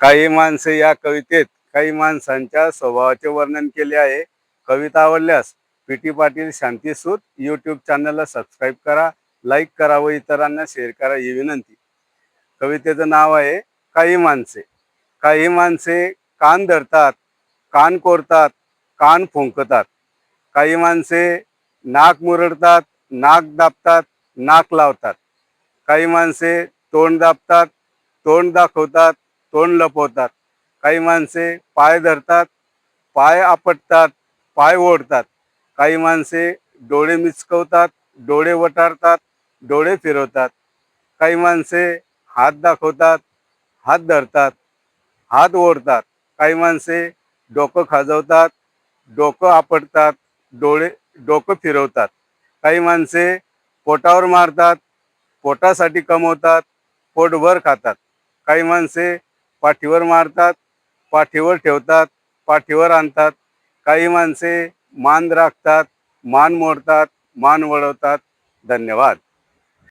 काही माणसे या कवितेत काही माणसांच्या स्वभावाचे वर्णन केले आहे. कविता आवडल्यास पी टी पाटील शांतीसूत यूट्यूब चॅनलला सबस्क्राईब करा लाईक करा व इतरांना शेअर करा ही विनंती. कवितेचं नाव आहे काही माणसे. काही माणसे कान धरतात कान कोरतात कान फुंकतात. काही माणसे नाक मुरडतात नाक दाबतात नाक लावतात. काही माणसे तोंड दाबतात तोंड दाखवतात तोंड लपवतात. काही माणसे पाय धरतात पाय आपटतात पाय ओढतात. काही माणसे डोळे मिचकवतात डोळे वटारतात डोळे फिरवतात. काही माणसे हात दाखवतात हात धरतात हात ओढतात. काही माणसे डोकं खाजवतात डोकं आपटतात डोळे डोकं फिरवतात. काही माणसे पोटावर मारतात पोटासाठी कमवतात पोटभर खातात. काही माणसे पाठीवर मारतात पाठीवर ठेवतात पाठीवर आणतात. काही माणसे मान राखतात मान मोडतात मान वळवतात. धन्यवाद.